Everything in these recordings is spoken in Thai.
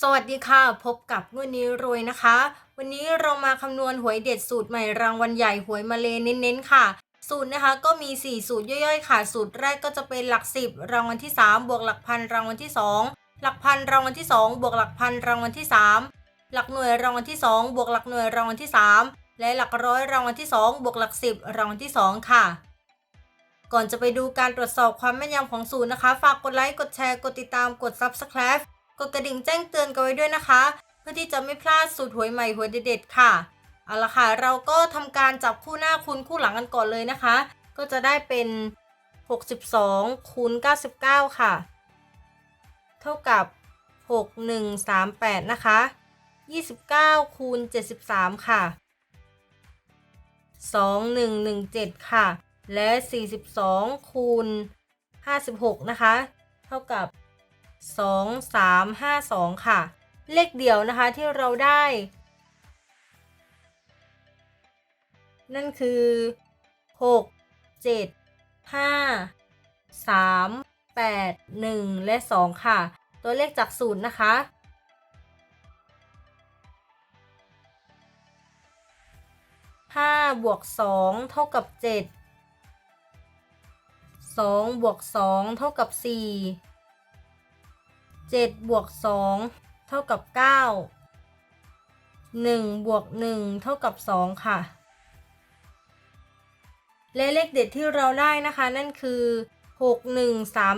สวัสดีค่ะ พบกับงวดนี้รวยนะคะ วันนี้เรามาคำนวณหวยเด็ดสูตรใหม่รางวัลใหญ่หวยมาเลเน้นๆค่ะ สูตรนะคะก็มี 4 สูตรย่อยๆ ค่ะ สูตรแรกก็จะเป็นหลัก 10 รางวัลที่ 3 บวกหลักพันรางวัลที่ 2 หลักพันรางวัลที่ 2 บวกหลักพันรางวัลที่ 3 หลักหน่วยรางวัลที่ 2 บวกหลักหน่วยรางวัลที่ 3 และหลักร้อยรางวัลที่ 2 บวกหลัก 10 รางวัลที่ 2 ค่ะก่อนจะไปดูการตรวจสอบความแม่นยำของสูตรนะคะ ฝากกดไลค์ กดแชร์ กดติดตาม กด Subscribe กดกระดิ่งแจ้งเตือนกันไว้ด้วยนะคะ เพื่อที่จะไม่พลาดสูตรหวยใหม่หวยเด็ดๆค่ะ เอาละค่ะ เราก็ทำการจับคู่หน้าคูณคู่หลังกันก่อนเลยนะคะ ก็จะได้เป็น 62คูณ99 ค่ะ เท่ากับ 6138 นะคะ 29คูณ73 ค่ะ 2117 ค่ะ และ 42คูณ56 นะคะ เท่ากับ 2352 ค่ะ เลขเดียวนะคะที่เราได้ นั่นคือ 6 7 5 3 8 1 และ 2 ค่ะ ตัวเลขจากสูตรนะคะห้าบวกสองเท่ากับเจ็ดสองบวกสองเท่ากับสี่ เจ็ดบวกสองเท่ากับเก้าหนึ่งบวกหนึ่งเท่ากับสองค่ะ และเลขเด็ดที่เราได้นะคะ นั่นคือหกหนึ่งสาม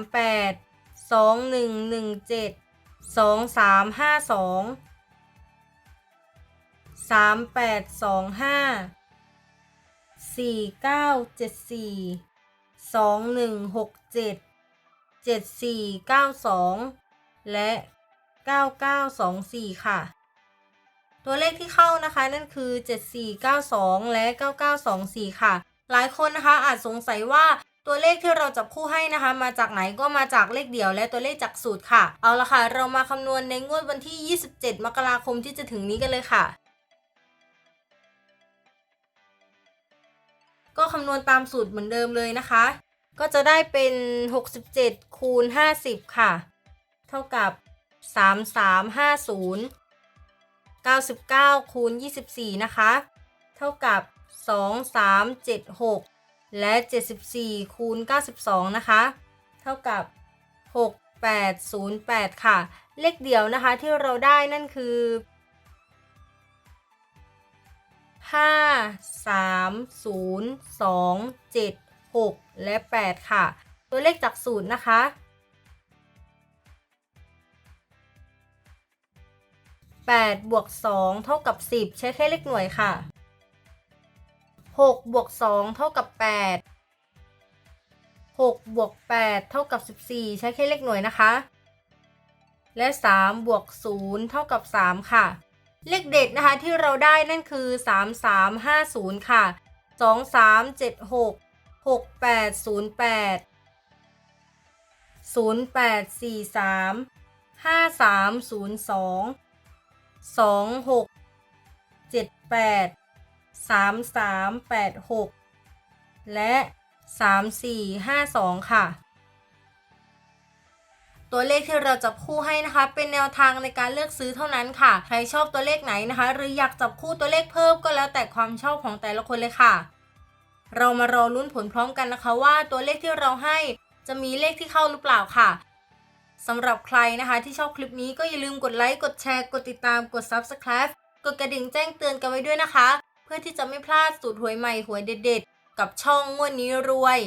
และเก้าเก้าสองสี่ค่ะ ตัวเลขที่เข้านะคะนั่นคือเจ็ดสี่เก้าสองและเก้าเก้าสองสี่ค่ะ หลายคนนะคะอาจสงสัยว่าตัวเลขที่เราจับคู่ให้นะคะ มาจากไหนก็มาจากเลขเดี่ยวและตัวเลขจากสูตรค่ะ เอาละค่ะ เรามาคำนวณในงวดวันที่ 27 มกราคมที่จะถึงนี้กันเลยค่ะ ก็คำนวณตามสูตรเหมือนเดิมเลยนะคะ ก็จะได้เป็น 67 คูณ 50 ค่ะ เท่ากับ 3350 99คูณ24 นะคะ เท่ากับ 2376 และ 74คูณ92 นะคะ เท่ากับ 6808 ค่ะ เลขเดียวนะคะที่เราได้นั่นคือห้าสามศูนย์สองเจ็ดหกและแปดค่ะ ตัวเลขจากสูตรนะคะ แปดบวกสองเท่ากับสิบใช้แค่เลขหน่วยค่ะหกบวกสองเท่ากับแปดหกบวกแปดเท่ากับสิบสี่ใช้แค่เลขหน่วยนะคะ และสามบวกศูนย์เท่ากับสามค่ะ เลขเด็ดนะคะที่เราได้นั่นคือ 3350 ค่ะ 2376 6808 0843 5302 26 78 3386แปดสามสามแปดหกและ3452ค่ะ ตัวเลขที่เราจับคู่ให้นะคะ เป็นแนวทางในการเลือกซื้อเท่านั้นค่ะ ใครชอบตัวเลขไหนนะคะ หรืออยากจับคู่ตัวเลขเพิ่มก็แล้วแต่ความชอบของแต่ละคนเลยค่ะ เรามารอลุ้นผลพร้อมกันนะคะว่าตัวเลขที่เราให้จะมีเลขที่เข้าหรือเปล่าค่ะ สำหรับใครนะคะที่ชอบคลิปนี้ก็อย่าลืมกดไลค์กดแชร์ กดติดตามกด Subscribe กดกระดิ่งแจ้งเตือนกันไว้ด้วยนะคะ เพื่อที่จะไม่พลาดสูตรหวยใหม่หวยเด็ดๆ กับช่องงวดนี้รวย